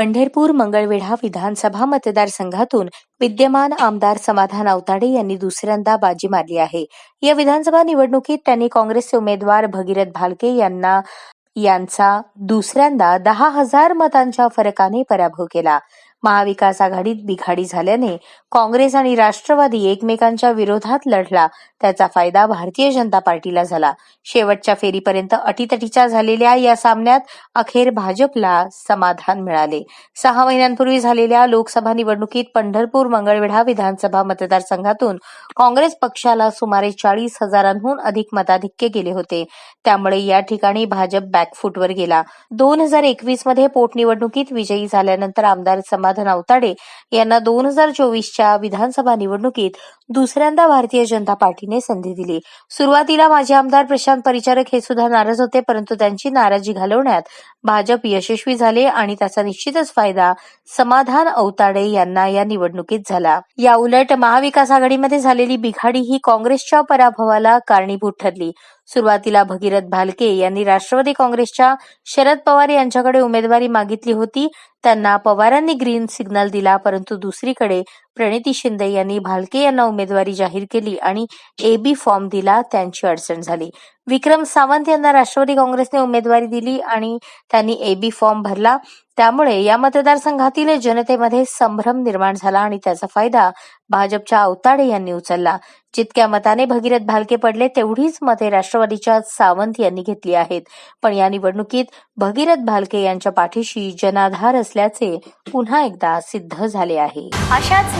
पंढरपूर मंगळवेढा विधानसभा मतदारसंघातून विद्यमान आमदार समाधान अवताडे यांनी दुसऱ्यांदा बाजी मारली आहे. या विधानसभा निवडणुकीत त्यांनी काँग्रेसचे उमेदवार भगीरथ भालके यांना यांचा दुसऱ्यांदा दहा हजार मतांच्या फरकाने पराभव केला. महाविकास आघाडीत बिघाडी झाल्याने काँग्रेस आणि राष्ट्रवादी एकमेकांच्या विरोधात लढला. त्याचा फायदा भारतीय जनता पार्टीला झाला. शेवटच्या फेरीपर्यंत अटीतटीच्या झालेल्या या सामन्यात अखेर भाजपला समाधान मिळाले. सहा महिन्यांपूर्वी झालेल्या लोकसभा निवडणुकीत पंढरपूर मंगळवेढा विधानसभा मतदारसंघातून काँग्रेस पक्षाला सुमारे चाळीस हजारांहून अधिक मताधिक्य गेले होते. त्यामुळे या ठिकाणी भाजप बॅकफूटवर गेला. दोन हजार एकवीसमध्ये पोटनिवडणुकीत विजयी झाल्यानंतर आमदार समाधान आवताडे यांना दोन हजार चोवीसच्या विधानसभा निवडणुकीत दुसऱ्यांदा भारतीय जनता पार्टीने संधी दिली. सुरुवातीला माजी आमदार प्रशांत परिचारक हे सुद्धा नाराज होते परंतु त्यांची नाराजी घालवण्यात भाजप यशस्वी झाले आणि त्याचा निश्चितच फायदा समाधान औताडे यांना या निवडणुकीत झाला. या उलट महाविकास आघाडीमध्ये झालेली बिघाडी ही काँग्रेसच्या पराभवाला कारणीभूत ठरली. सुरुवातीला भगीरथ भालके यांनी राष्ट्रवादी काँग्रेसच्या शरद पवार यांच्याकडे उमेदवारी मागितली होती त्यांना पवारांनी ग्रीन सिग्नल दिला परंतु दुसरीकडे प्रणिती शिंदे यांनी भालके यांना उमेदवारी जाहीर केली आणि एबी फॉर्म दिला त्यांची अडचण झाली. विक्रम सावंत यांना राष्ट्रवादी काँग्रेसने उमेदवारी दिली आणि त्यांनी एबी फॉर्म भरला. त्यामुळे या मतदारसंघातील जनतेमध्ये संभ्रम निर्माण झाला आणि त्याचा फायदा भाजपच्या अवताडे यांनी उचलला. जितक्या मताने भगीरथ भालके पडले तेवढीच मते राष्ट्रवादीच्या सावंत यांनी घेतली आहेत. पण या निवडणुकीत भगीरथ भालके यांच्या पाठीशी जनाधार असल्याचे पुन्हा एकदा सिद्ध झाले आहे. अशाच